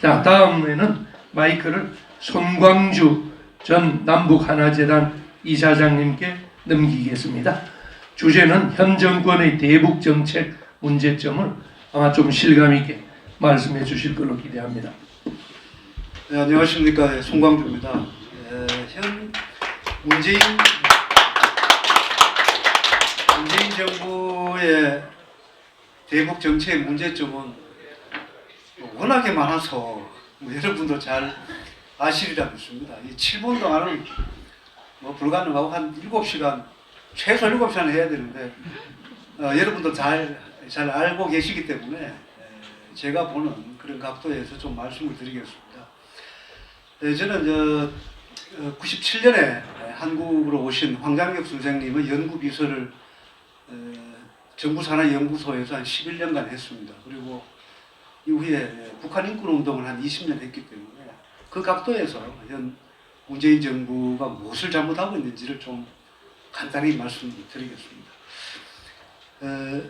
자, 다음에는 마이크를 손광주 전 남북하나재단 이사장님께 넘기겠습니다. 주제는 현 정권의 대북 정책 문제점을 아마 좀 실감 있게 말씀해 주실 걸로 기대합니다. 네, 안녕하십니까 네, 송광주입니다. 에, 현 문재인 문재인 정부의 대북 정책 문제점은 워낙에 많아서 뭐 여러분도 잘 아시리라 믿습니다. 이 7분 동안은 뭐 불가능하고 한 7시간 최소 7시간 해야 되는데 어, 여러분도 잘, 잘 알고 계시기 때문에 에, 제가 보는 그런 각도에서 좀 말씀을 드리겠습니다. 네, 저는 저 97년에 한국으로 오신 황장엽 선생님의 연구 비서를 어, 정부 산하 연구소에서 한 11년간 했습니다. 그리고 이후에 북한 인권 운동을 한 20년 했기 때문에 그 각도에서 현 문재인 정부가 무엇을 잘못하고 있는지를 좀 간단히 말씀드리겠습니다. 어,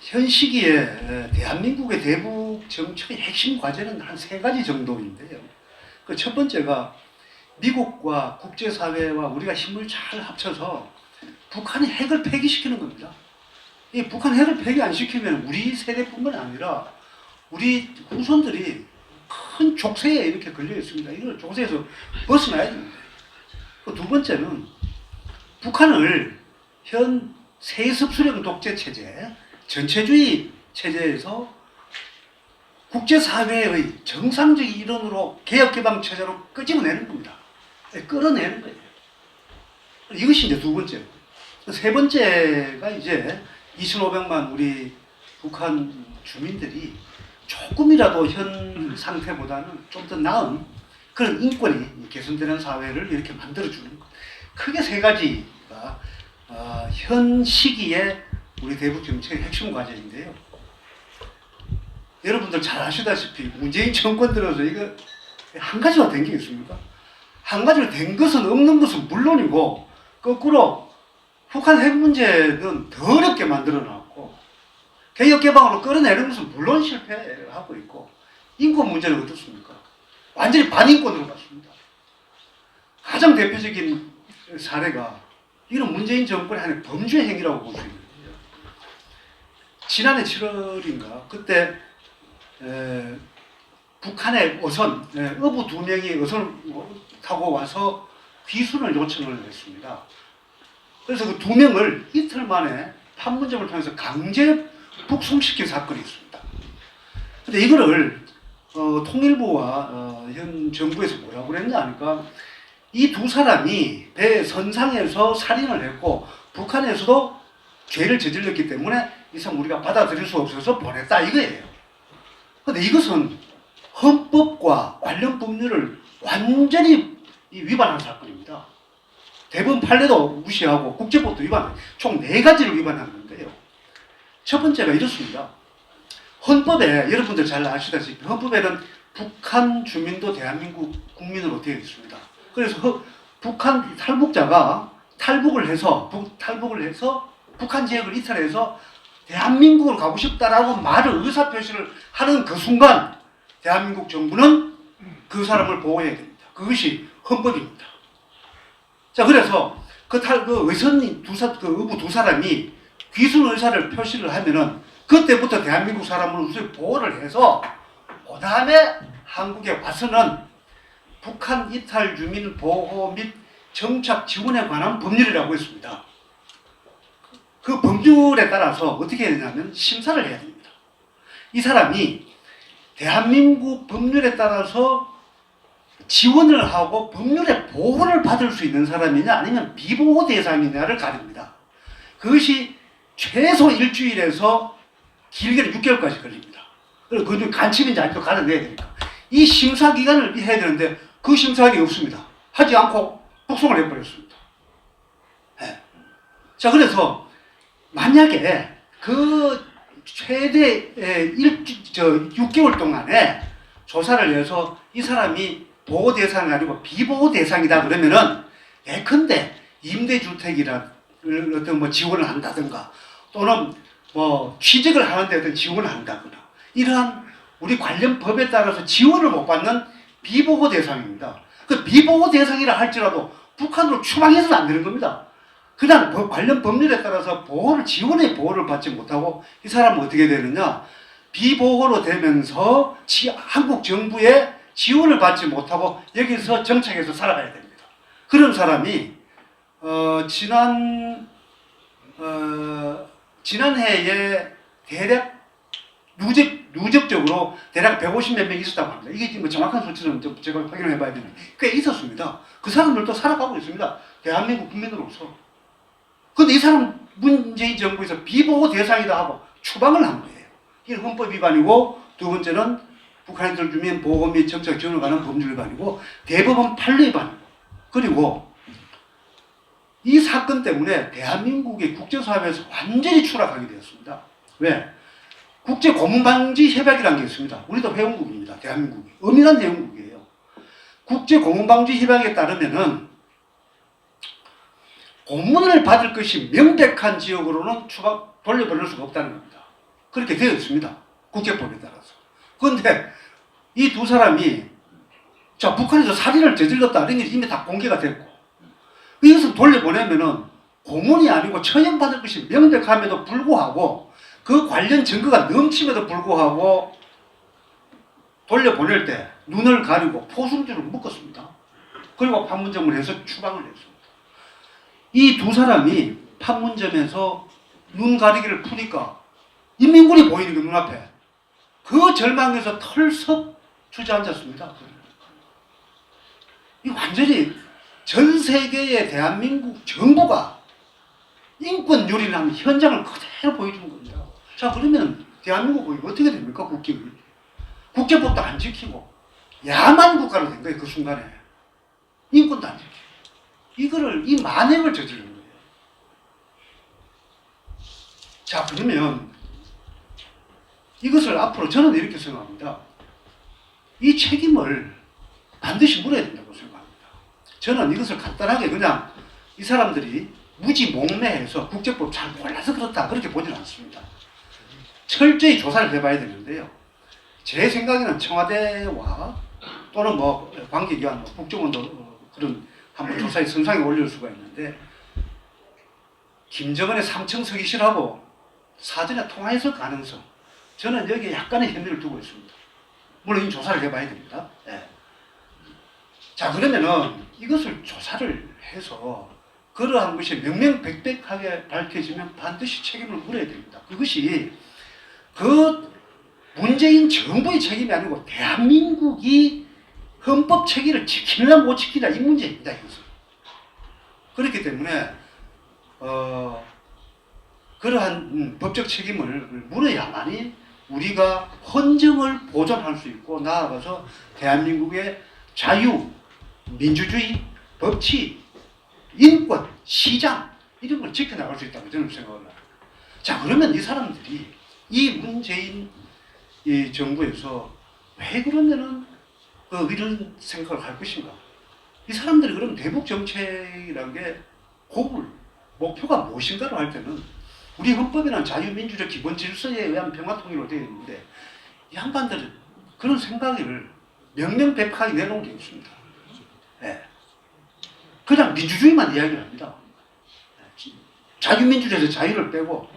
현 시기에 어, 대한민국의 대북 정책의 핵심 과제는 한 세 가지 정도인데요. 그 첫 번째가 미국과 국제사회와 우리가 힘을 잘 합쳐서 북한의 핵을 폐기시키는 겁니다. 이 북한 핵을 폐기 안 시키면 우리 세대뿐만 아니라 우리 후손들이 큰 족쇄에 이렇게 걸려 있습니다. 이걸 족쇄에서 벗어나야 됩니다. 그 두 번째는 북한을 현 세습 수령 독재 체제, 전체주의 체제에서 국제사회의 정상적인 일원으로 개혁개방 체제로 끄집어내는 겁니다. 네, 끌어내는 거예요. 이것이 이제 두 번째. 세 번째가 이제 2,500만 우리 북한 주민들이 조금이라도 현 상태보다는 좀 더 나은 그런 인권이 개선되는 사회를 이렇게 만들어주는 것. 크게 세 가지가 어, 현 시기에 우리 대북 정책의 핵심 과제인데요. 여러분들 잘 아시다시피 문재인 정권 들어서 이거 한 가지가 된 게 있습니까? 한 가지로 된 것은 없는 것은 물론이고 거꾸로 북한 핵 문제는 더 어렵게 만들어 놨고 개혁 개방으로 끌어내는 것은 물론 실패하고 있고 인권 문제는 어떻습니까? 완전히 반인권으로 갔습니다. 가장 대표적인 사례가 이런 문재인 정권의 하나의 범죄 행위라고 볼 수 있는데요. 지난해 7월인가 그때 에, 북한의 어선 에, 어부 두 명이 어선을 타고 와서 귀순을 요청을 했습니다. 그래서 그 두 명을 이틀 만에 판문점을 통해서 강제 북송시킨 사건이 있습니다. 근데 이거를 어, 통일부와 어, 현 정부에서 뭐라고 그랬냐 하니까 이 두 사람이 배 선상에서 살인을 했고 북한에서도 죄를 저질렀기 때문에 이 사람 우리가 받아들일 수 없어서 보냈다 이거예요. 근데 이것은 헌법과 관련 법률을 완전히 이 위반한 사건입니다. 대법원 판례도 무시하고 국제법도 위반, 총 네 가지를 위반한 건데요. 첫 번째가 이렇습니다. 헌법에 여러분들 잘 아시다시피 헌법에는 북한 주민도 대한민국 국민으로 되어 있습니다. 그래서 허- 북한 탈북자가 탈북을 해서 북, 탈북을 해서 북한 지역을 이탈해서 대한민국으로 가고 싶다라고 말을 의사 표시를 하는 그 순간 대한민국 정부는 그 사람을 보호해야 됩니다. 그것이 헌법입니다. 자 그래서 그 탈 그 의선 두사 그 의부 두 사람이 귀순 의사를 표시를 하면은 그때부터 대한민국 우선 보호를 해서 그 다음에 한국에 와서는 북한 이탈 주민 보호 및 정착 지원에 관한 법률이라고 했습니다. 그 법률에 따라서 어떻게 해야 되냐면 심사를 해야 됩니다. 이 사람이 대한민국 법률에 따라서 지원을 하고 법률의 보호를 받을 수 있는 사람이냐 아니면 비보호 대상이냐를 가립니다. 그것이 최소 일주일에서 길게는 6개월까지 걸립니다. 그리고 그중 간첩인지 아닌지 가려내야 되니까. 이 심사 기간을 해야 되는데 그 심사가 없습니다. 하지 않고 북송을 해버렸습니다. 예. 자, 그래서 만약에 그 최대 에, 일, 저 6개월 동안에 조사를 해서 이 사람이 보호 대상이 아니고 비보호 대상이다 그러면은 예컨대 임대주택이라 어떤 뭐 지원을 한다든가 또는 뭐 취직을 하는데 어떤 지원을 한다거나 이러한 우리 관련 법에 따라서 지원을 못 받는 비보호 대상입니다. 그 비보호 대상이라 할지라도 북한으로 추방해서는 안 되는 겁니다. 그냥 법- 관련 법률에 따라서 보호를 지원의 보호를 받지 못하고 이 사람은 어떻게 되느냐 비보호로 되면서 지- 한국 정부의 지원을 받지 못하고 여기서 정착해서 살아가야 됩니다. 그런 사람이 어, 지난 어, 지난해에 대략 누적 누적적으로 대략 150몇 명 있었다고 합니다. 이게 지금 정확한 수치는 좀 제가 확인해 봐야 되는데 꽤 있었습니다. 그 사람들도 살아가고 있습니다. 대한민국 국민으로서. 근데 이 사람 문재인 정부에서 비보호 대상이다 하고 추방을 한 거예요. 이게 헌법 위반이고 두 번째는 북한인들 주민 보호 및 정착 지원을 관한 법률 위반이고 대법원 판례 위반이고 그리고 이 사건 때문에 대한민국이 국제사회에서 완전히 추락하게 되었습니다. 왜? 국제 고문 방지 협약이라는 게 있습니다. 우리도 회원국입니다. 대한민국이. 엄연한 회원국이에요. 국제 고문 방지 협약에 따르면은 고문을 받을 것이 명백한 지역으로는 추가 돌려보낼 수가 없다는 겁니다. 그렇게 되어 있습니다. 국제법에 따라서. 그런데 이 두 사람이 자 북한에서 살인을 저질렀다 이런 게 이미 다 공개가 됐고 이것을 돌려보내면은 고문이 아니고 처형받을 것이 명백함에도 불구하고 그 관련 증거가 넘침에도 불구하고 돌려보낼 때 눈을 가리고 포승줄을 묶었습니다. 그리고 판문점을 해서 추방을 했습니다. 이 두 사람이 판문점에서 눈 가리기를 푸니까 인민군이 보이는 게 눈앞에 그 절망에서 털썩 주저앉았습니다. 이 완전히 전 세계의 대한민국 정부가 인권 유린하는 현장을 그대로 보여준 겁니다. 자 그러면 대한민국이 어떻게 됩니까 국격이? 국제법도 안 지키고 야만 국가로 된 거예요 그 순간에 인권도 안 지키고 이거를 이 만행을 저지른 거예요. 자 그러면 이것을 앞으로 저는 이렇게 생각합니다. 이 책임을 반드시 물어야 된다고 생각합니다. 저는 이것을 간단하게 그냥 이 사람들이 무지 목매해서 국제법 잘 몰라서 그렇다 그렇게 보지는 않습니다. 철저히 조사를 해봐야 되는데요. 제 생각에는 청와대와 또는 뭐 관계기관, 뭐 국정원도 어, 그런 한번 조사의 선상에 올릴 수가 있는데 김정은의 삼청 서기실하고 사전에 통화했을 가능성 저는 여기에 약간의 혐의를 두고 있습니다. 물론 이 조사를 해봐야 됩니다. 예. 자 그러면은 이것을 조사를 해서 그러한 것이 명명백백하게 밝혀지면 반드시 책임을 물어야 됩니다. 그것이 그 문재인 정부의 책임이 아니고 대한민국이 헌법 체계를 지키느냐 못 지키냐 이 문제입니다. 이것은. 그렇기 때문에 어, 그러한 음, 법적 책임을 물어야만이 우리가 헌정을 보존할 수 있고 나아가서 대한민국의 자유, 민주주의, 법치, 인권, 시장 이런 걸 지켜나갈 수 있다고 저는 해요. 자 그러면 이 사람들이 이 문재인 이 정부에서 왜 그러면은 그 이런 생각을 할 것인가? 이 사람들이 그럼 대북 정책이라는 게 고불 목표가 무엇인가를 할 때는 우리 헌법이란 자유민주적 기본 질서에 의한 평화 통일로 되어 있는데 이 양반들은 그런 생각을 명명백하게 내놓은 게 없습니다. 예. 그냥 민주주의만 이야기를 합니다. 예. 자유민주주의에서 자유를 빼고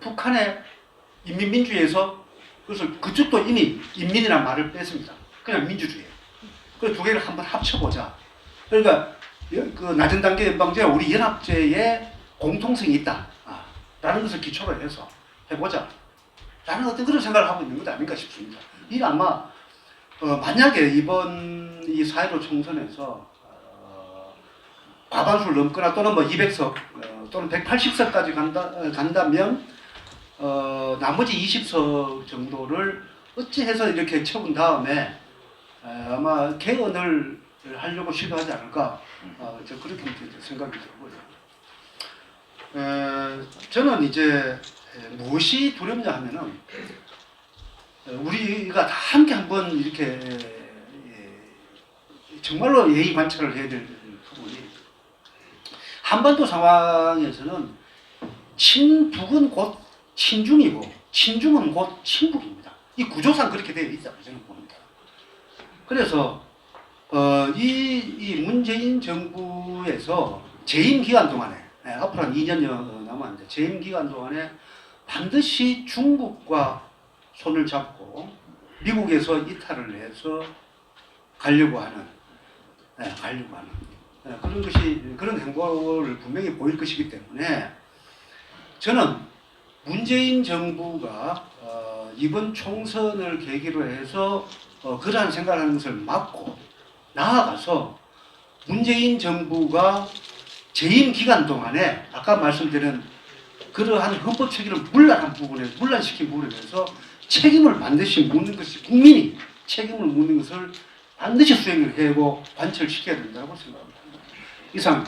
북한의 인민민주의에서 그것을 그쪽도 이미 인민이라는 말을 뺐습니다. 그냥 민주주의. 그 두 개를 한번 합쳐보자. 그러니까 여- 그 낮은 단계 연방제와 우리 연합제에 공통성이 있다. 아, 라는 것을 기초로 해서 해보자. 라는 어떤 그런 생각을 하고 있는 것 아닌가 싶습니다. 이 아마 어, 만약에 이번 이4.15 총선에서 어, 과반수를 넘거나 또는 뭐 200석 어, 또는 180석까지 간다, 어, 간다면 어, 나머지 20석 정도를 어찌해서 이렇게 채운 다음에 에, 아마 개헌을 하려고 시도하지 않을까 어, 저 그렇게 생각이 들고요. 에, 저는 이제 에, 무엇이 두렵냐 하면은 에, 우리가 다 함께 한번 이렇게 에, 정말로 예의 관찰을 해야 될 한반도 상황에서는 친북은 곧 친중이고 친중은 곧 친북입니다. 이 구조상 그렇게 되어 있다고 저는 봅니다. 그래서 어, 이, 이 문재인 정부에서 재임 기간 동안에 예, 앞으로 한 2년여 남았는데 재임 기간 동안에 반드시 중국과 손을 잡고 미국에서 이탈을 해서 가려고 하는 예, 가려고 하는 예, 그런 것이 그런 행보를 분명히 보일 것이기 때문에 저는 문재인 정부가 어, 이번 총선을 계기로 해서 어, 그러한 생각을 하는 것을 막고 나아가서 문재인 정부가 재임 기간 동안에 아까 말씀드린 그러한 헌법 책임을 물란한 부분에 물란시킨 부분에 대해서 책임을 반드시 묻는 것이 국민이 책임을 묻는 것을 반드시 수행을 해고 관철시켜야 된다고 생각합니다. 以上。